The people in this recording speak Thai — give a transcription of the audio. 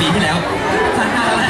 ปีที่แล้วสัญญาอะ